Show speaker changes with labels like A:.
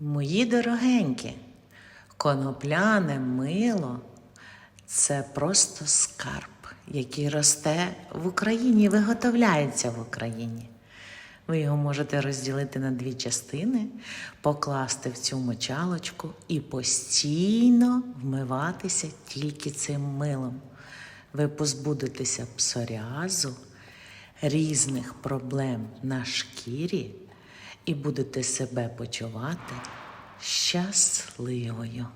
A: Мої дорогенькі, конопляне мило це просто скарб, який росте в Україні, виготовляється в Україні. Ви його можете розділити на дві частини, покласти в цю мочалочку і постійно вмиватися тільки цим милом. Ви позбудетеся псоріазу, різних проблем на шкірі і будете себе почувати щасливою.